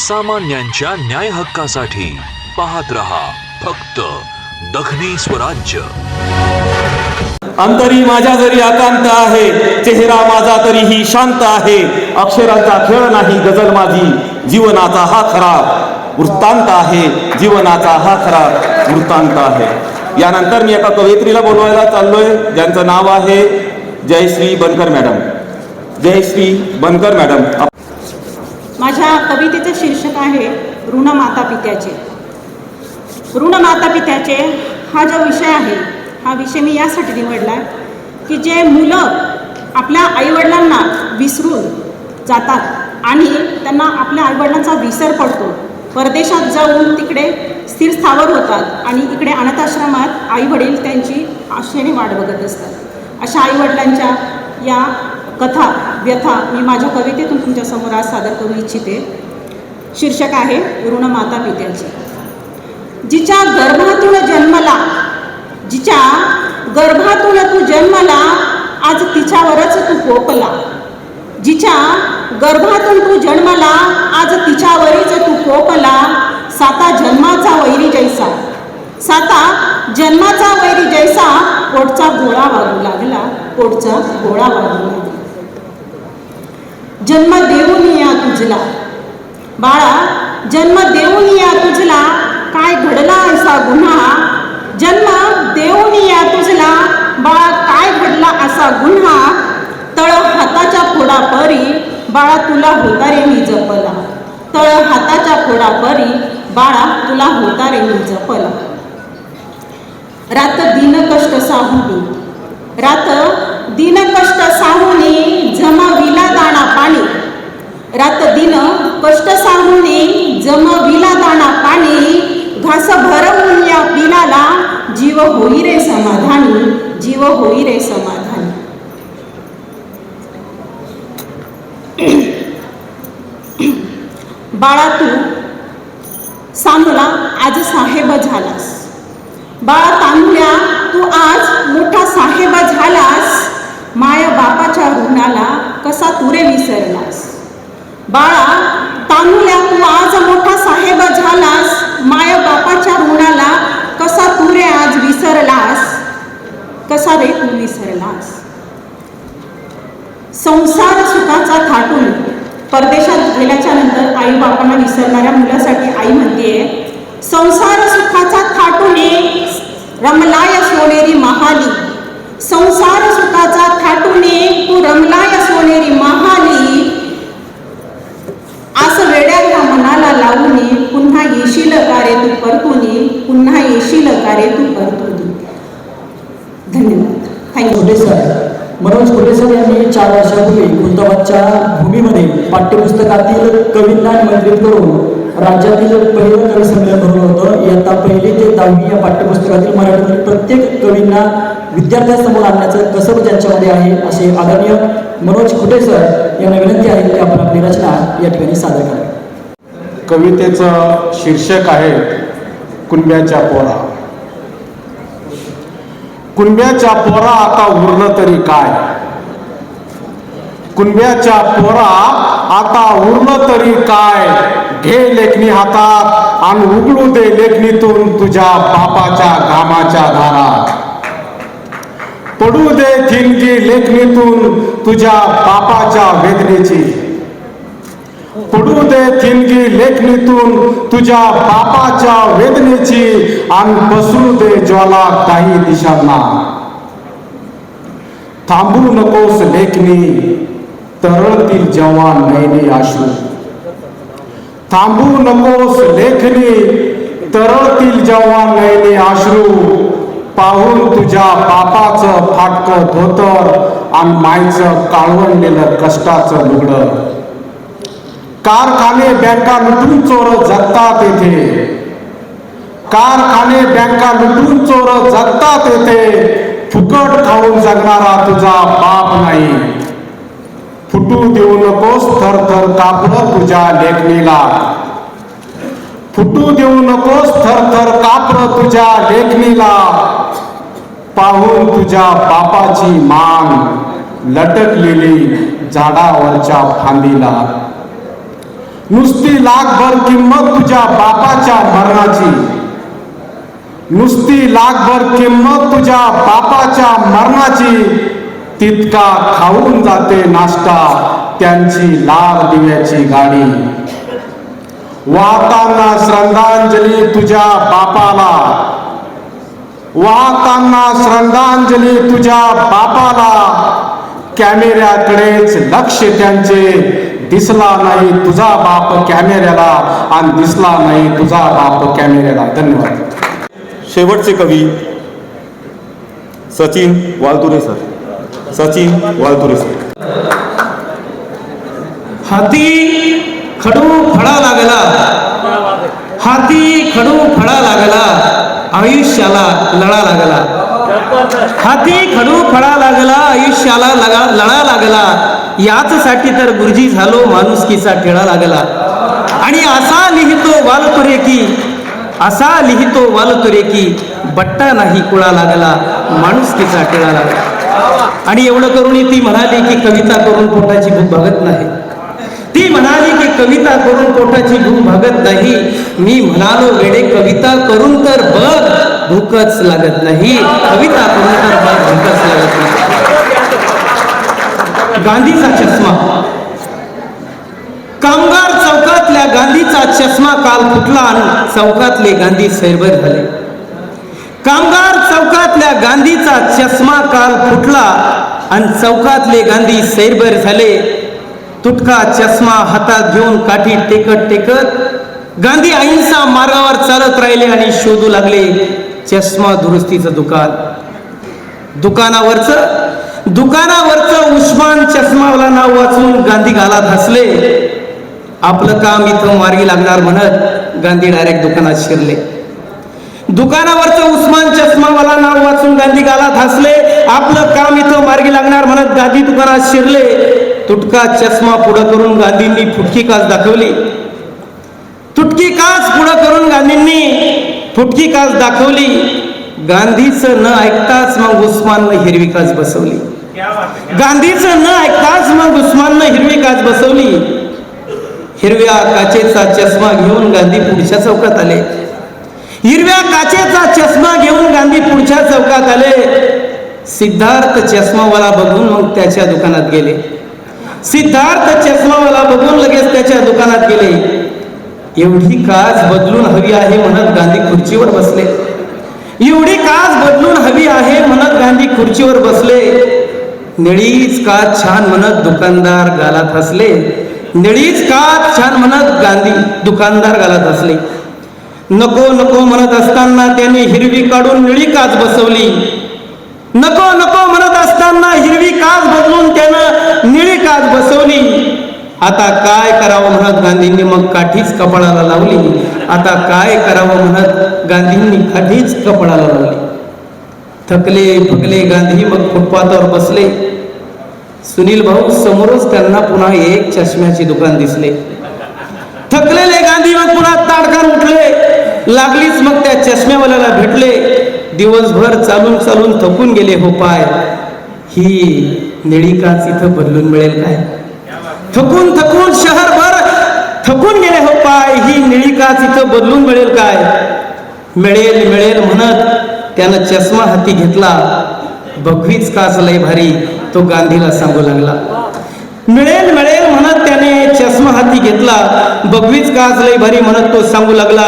सामान्यांच्या न्याय हक्कासाठी पाहत रहा फक्त दखनी स्वराज्य अंतरी माझ्या जरी आकांत आहे चेहरा माझा तरीही शांत आहे. अक्षराचा खेळ नाही गजल माझी जीवनाचा हा खरा वृत्तांत आहे. जीवनाचा हा खरा वृत्तांत आहे. यानंतर मी एका कवयित्रीला बोलवायला चाललोय ज्यांचं नाव आहे जयश्री बनकर मॅडम. जयश्री बनकर मॅडम माझ्या कवितेचं शीर्षक आहे ऋण माता पित्याचे ऋण माता पित्याचे हा जो विषय आहे हा विषय मी यासाठी निवडला आहे की जे मुलं आपल्या आईवडिलांना विसरून जातात आणि त्यांना आपल्या आईवडिलांचा विसर पडतो परदेशात जाऊन तिकडे स्थिर स्थावर होतात आणि इकडे अनाथाश्रमात आईवडील त्यांची आशेने वाट बघत असतात. अशा आईवडिलांच्या या कथा व्यथा मी माझ्या कवितेतून तुमच्यासमोर आज सादर करू इच्छिते. शीर्षक आहे ऋण माता पित्याची. जिच्या गर्भातून जन्मला जिच्या गर्भातून तू जन्मला आज तिच्यावरच तू कोपला जिच्या गर्भातून तू जन्मला आज तिच्यावरीच तू कोपला साता जन्माचा वैरी जैसा. साता जन्माचा वैरी जैसा पोटचा गोळा वागू लागला पोटचा गोळा वागू लागला. जन्म देऊन या तुझला. बाळा जन्म देऊन या तुझला. काय घडला असा गुन्हा? जन्म देऊन या तुझला. बाळा काय घडला असा गुन्हा? तळ हाताच्या फोडापरी बाळा तुला होता रे मी जपला. तळ हाताच्या फोडापरी बाळा तुला होता रे मी जपला. रात दिन कष्ट साहुनी. रात दिन कष्ट साहुनी पाणी. रात दिन कष्ट साहुनी जमविला दाना पाणी घास भरवून या पिलाला जीव होई रे समाधानी जीव होई रे समाधानी. बाळा तू सांगला आज साहेब झालास. बाळा तांबल्या तू आज मोठा साहेब झालास. माया बापाच्या ऋणाला कसा तुरे विसरलास? बाळा तांबड्या तू आज मोठा साहेब झालास. माया बापाच्या ऋणाला कसा तुरे आज विसरलास? कसा रे तू विसरलास? संसार सुखाचा थाटून परदेशात गेल्याच्यानंतर आई बापांना विसरणाऱ्या मुलासाठी आई म्हणते संसार सुखाचा थाटूने रमलाय सोनेरी महाली. संसार सुखाचा थाटूने तू रमलाय सोनेरी महाली. आस वेड्या मनाला लावून पुन्हा येशील कारे तू परतुनी? पुन्हा येशील कारे तू परतुनी? धन्यवाद. थँक्यू खोटे सर मनोज खोटे सर यांनी चार वर्षापूर्वी खुलताबादच्या भूमीमध्ये पाठ्यपुस्तकातील कवींना निमंत्रित करून राज्यातील पहिलं कवी संमेलन भरलं होतं. इयत्ता पहिली ते दहावी या पाठ्यपुस्तकातील मराठीतील प्रत्येक कवींना विद्यार्थ्यांसमोर आणण्याचं कसब त्यांच्यामध्ये आहे असे आदरणीय मनोज खुटे सर यांना विनंती आहे की आपण आपली रचना या ठिकाणी सादर करावी. कवितेचं शीर्षक आहे कुणब्याच्या पोरा. कुणब्याच्या पोरा आता उरलं तरी काय? कुणब्याच्या पोरा आता उरलं तरी काय? घे लेखणी हातात आणि उघडू दे लेखणीतून तुझ्या बापाच्या घामाच्या धारा पडू दे थिनगी लेखणीतून तुझ्या बापाच्या वेदनेची. पडू दे थिनगी लेखणीतून तुझ्या बापाच्या वेदनेची आणि बसू दे ज्वाला काही दिशांना. थांबू नकोस लेखणी. तरळतील जेव्हा नयने आशू. थांबू नकोस लेखनी तरळतील जेव्हा नयने आश्रू. पाहून तुझ्या बापाचं फाटकं धोतर आणि मायचं काळवणलेलं कष्टाचं लुगड. कारखाने बँका लुटून चोर जगतात येथे. कारखाने बँका लुटून चोर जगतात येथे. फुकट खाऊन जगणारा तुझा बाप नाही. फुटू देऊ नकोस थर थर कापड तुझ्या लेखणीला. फुटू देऊ नकोस थर थर कापड तुझ्या लेखणीला. पाहून तुझ्या बापाची मान लटकलेली झाडावरच्या फांदीला. नुसती लाखभर किंमत तुझ्या बापाच्या मरणाची. नुसती लाखभर किंमत तुझ्या बापाच्या मरणाची. तितका खाऊन जाते नाश्ता त्यांची लाल दिव्याची गाडी वाहताना श्रद्धांजली तुझ्या बापाला. वाहताना श्रद्धांजली तुझ्या बापाला. कॅमेऱ्याकडेच लक्ष त्यांचे. दिसला नाही तुझा बाप कॅमेऱ्याला आणि दिसला नाही तुझा बाप कॅमेऱ्याला. धन्यवाद. शेवटचे कवी सचिन वालतुरे सर. सचिन वालतुरे हाती खडू फळा लागला. हाती खडू फळा लागला. आयुष्याला लढा लागला. हाती खडू फळा लागला आयुष्याला लगा लळा लागला. याचसाठी तर गुरुजी झालो माणुसकीचा टिळा लागला. आणि असा लिहितो वालतुरे की असा लिहितो वालतुरे की बट्टा नाही कुळा लागला माणुसकीचा टिळा लागला. आणि एवढं करून ती म्हणाली की कविता करून पोटाची भूक भागत नाही. ती म्हणाली की कविता करून पोटाची भूक भागत नाही. मी म्हणालो वेडे कविता करून तर बघ भूकच लागत नाही. कविता करून तर बघ भूकच लागत नाही. गांधीचा चष्मा. कामगार चौकातल्या गांधीचा चष्मा काल फुटला आणि चौकातले गांधी सैरभर झाले. कामगार चौकातल्या गांधीचा चष्मा काल फुटला आणि चौकातले गांधी सैरभर झाले. तुटका चष्मा हातात घेऊन काठी टेकत टेकत गांधी अहिंसा मार्गावर चालत राहिले आणि शोधू लागले चष्मा दुरुस्तीचं दुकान. दुकानावरचं दुकानावरचं उस्मान चष्मावाला नाव वाचून गांधी घालात हसले. आपलं काम इथं मार्गी लागणार म्हणत गांधी डायरेक्ट दुकानात शिरले. दुकानावरचं उस्मान चष्मावाला नाव वाचून गांधी गालात हसले. आपलं काम इथं मार्गी लागणार म्हणत गांधी दुकानात शिरले. तुटका चष्मा पुढं करून गांधींनी फुटकी काच दाखवली. तुटकी काच पुढं करून गांधींनी फुटकी काच दाखवली. गांधीचं न ऐकताच मग उस्माननं हिरवी काच बसवली. गांधीचं न ऐकताच मग उस्माननं हिरवी काच बसवली. हिरव्या काचेचा चष्मा घेऊन गांधी पुढच्या चौकात आले. हिरव्या काचेचा चष्मा घेऊन गांधी पुढच्या चौकात आले. सिद्धार्थ चष्मावाला बघून मग त्याच्या दुकानात गेले. सिद्धार्थ चष्मावाला बघून लगेच त्याच्या दुकानात गेले. एवढी काच बदलून हवी आहे म्हणत गांधी खुर्चीवर बसले. एवढी काच बदलून हवी आहे म्हणत गांधी खुर्चीवर बसले. निळीच काच छान म्हणत दुकानदार गालात हसले. निळीच काच छान म्हणत गांधी दुकानदार गालात हसले. नको नको म्हणत असताना त्याने हिरवी काढून निळी काच बसवली. नको नको म्हणत असताना हिरवी काच बदलून त्यानं निळी काच बसवली. आता काय करावं म्हणत गांधींनी? मग काठीच कपाळाला लावली. आता काय करावं म्हणत गांधींनी? काठीच कपाळाला लावली. थकले फकले गांधी मग फुटपाथावर बसले. सुनील भाऊ समोरच त्यांना पुन्हा एक चष्म्याचे दुकान दिसले. थकलेले गांधी मग पुन्हा ताडकार उठले. लागलीच मग त्या चष्म्यावाल्याला भेटले. दिवसभर चालून चालून थकून गेले हो पाय. ही निळी काच इथं बदलून मिळेल काय? थकून थकून शहरभर थकून गेले हो पाय. ही निळी काच इथं बदलून मिळेल काय? मिळेल मिळेल म्हणत त्यानं चष्मा हाती घेतला. बघवीच काच लय भारी तो गांधीला सांगू लागला. मिळेल मिळेल म्हणत त्याने चष्मा हाती घेतला. बघवीच काच लय भारी म्हणत तो सांगू लागला.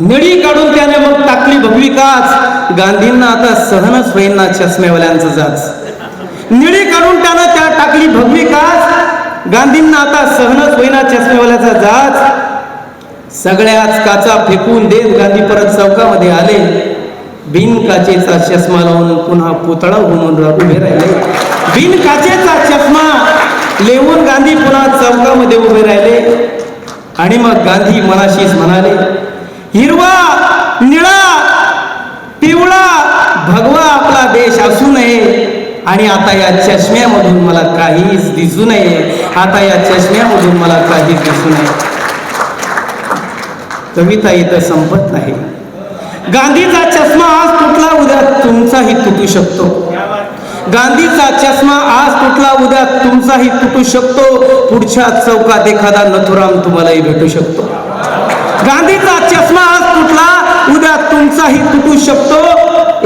निळी काढून त्याने मग टाकली भगवी काच. गांधींना आता सहनच होईना चष्म्यावाल्यांचं जाच निळी काढून त्यानं त्या टाकली भगवी काच. गांधींना आता सहनच होईना चष्म्यावाल्याचा जाच सगळ्याच काचा फेकून देत गांधी परत चौकामध्ये आले. बिन काचेचा चष्मा लावून पुन्हा पुतळा होऊन उभे राहिले. बिन काचेचा चष्मा लेवून गांधी पुन्हा चौकामध्ये उभे राहिले. आणि मग गांधी मनाशीच म्हणाले हिरवा निळा पिवळा भगवा आपला देश असू नये. आणि आता या चष्म्यामधून मला काहीच दिसू नये. आता या चष्म्यामधून मला काहीच दिसू नये. कविता इथं संपत नाही. गांधीचा चष्मा आज तुटला उद्या तुमचाही तुटू शकतो. गांधीचा चष्मा आज तुटला उद्या तुमचाही तुटू शकतो. पुढच्या चौकात एखादा नथुराम तुम्हालाही भेटू शकतो. गांधीचा चष्मा आज तुटला. उद्या तुमचाही तुटू शकतो.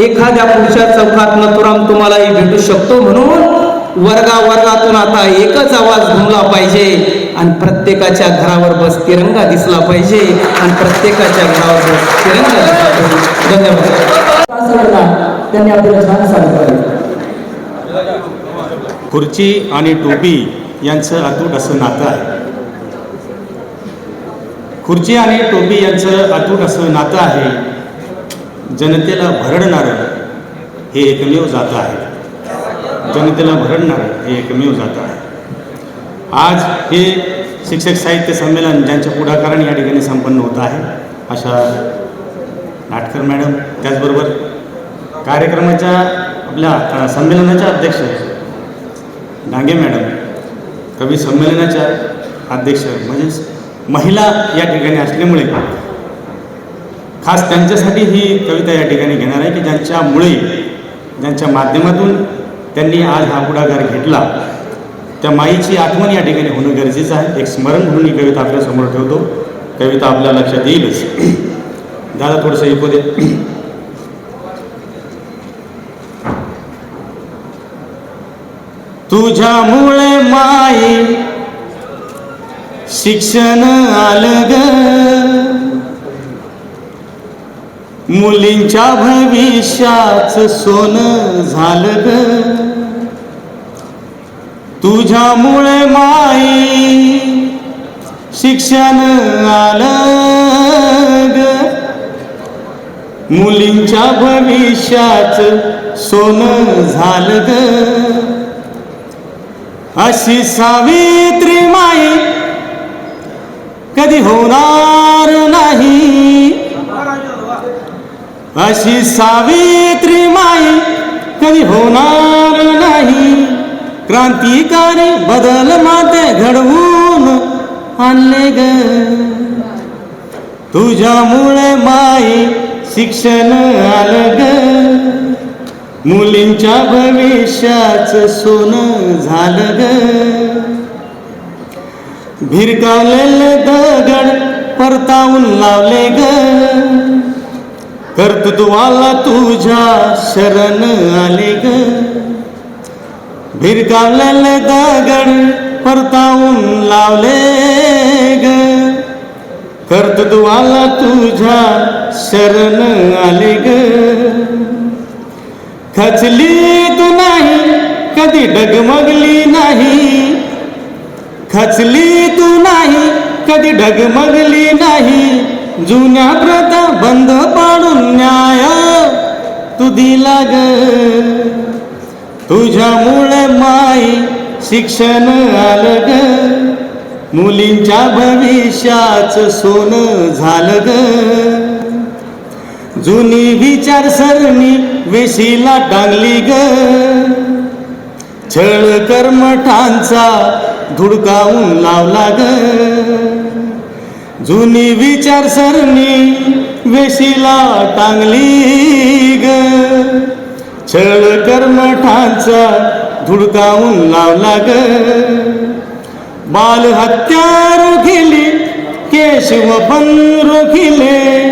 एखाद्या पुढच्या चौकात नथुराम तुम्हालाही भेटू शकतो म्हणून वर्गा वर्गातून आता एकच आवाज घुमला पाहिजे. आणि प्रत्येकाच्या घरावर बस तिरंगा दिसला पाहिजे. आणि प्रत्येकाच्या घरावर बस तिरंगा दिसला पाहिजे. धन्यवाद. सर्वांना त्यांनी आपल्याला छान सांगितलं खुर्ची आणि टोपी यांचं अतूट असं नातं आहे. खुर्ची आणि टोपी यांचं अतूट असं नातं आहे. जनतेला भरडणारं हे एकमेव जातं आहे. जनतेला भरडणारं हे एकमेव जातं आहे. आज हे शिक्षक साहित्य संमेलन ज्यांच्या पुढाकाराने या ठिकाणी संपन्न होत आहे अशा नाटकर मॅडम त्याचबरोबर कार्यक्रमाच्या आपल्या संमेलनाच्या अध्यक्ष डांगे मॅडम कवी संमेलनाच्या अध्यक्ष म्हणजेच महिला या ठिकाणी असल्यामुळे खास त्यांच्यासाठी ही कविता या ठिकाणी घेणार आहे की ज्यांच्यामुळे ज्यांच्या माध्यमातून त्यांनी आज हा पुढाकार घेतला. त्या माईची आठवण या ठिकाणी होणं गरजेचं आहे. एक स्मरण म्हणून ही कविता आपल्यासमोर ठेवतो. कविता आपल्या लक्षात येईलच. दादा थोडंसं ऐकू दे. तुझ्यामुळे माई शिक्षण आलं ग मुलींच्या भविष्याच सोनं झालं ग तुझ्यामुळे माई शिक्षण आलं ग मुलींच्या भविष्याच सोनं झालं ग अशी सावित्री माई कधी होणार नाही. अशी सावित्री माई कधी होणार नाही. क्रांतिकारी बदल माते घडवून आणले ग. तुझ्यामुळे माई शिक्षण आलं ग. मुलींच्या भविष्याचं सोनं झालं ग. भिरकावलेले दगड परतावून लावले ग. कर्तृत्वाला तुझ्या शरण आले ग. भिरकावलेले दगड परतावून लावले ग. कर्तृत्वाला तुझ्या शरण आले ग. खचली तू नाही कधी डगमगली नाही. खचली तू नाही कधी ढगमगली नाही. जुन्या प्रथा बंद पाडून न्याय तू दिला ग. तुझ्यामुळे माई शिक्षण आलं ग. मुलींच्या भविष्याचं सोनं झालं ग. जुनी विचारसरणी वेशीला टांगली ग. छळ कर्मठांचा धुडकावून लावला ग. जुनी विचारसरणी वेशीला टांगली ग. छळ कर्मठांचा धुडकावून लावला ग. बाल हत्या रोखिली केशव पण रोखिले.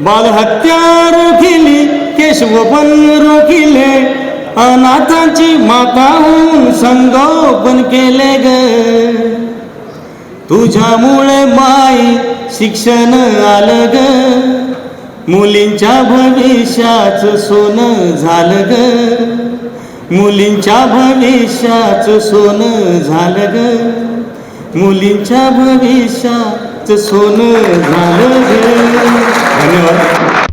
बाल हत्या रोखिली केशव पण रोखिले. अनाथांची माता होऊन संगोपन केले ग. तुझ्यामुळे माई शिक्षण आलं ग. मुलींच्या भविष्याच सोनं झालं ग. मुलींच्या भविष्याच सोनं झालं ग. मुलींच्या भविष्याच सोनं झालं ग. धन्यवाद.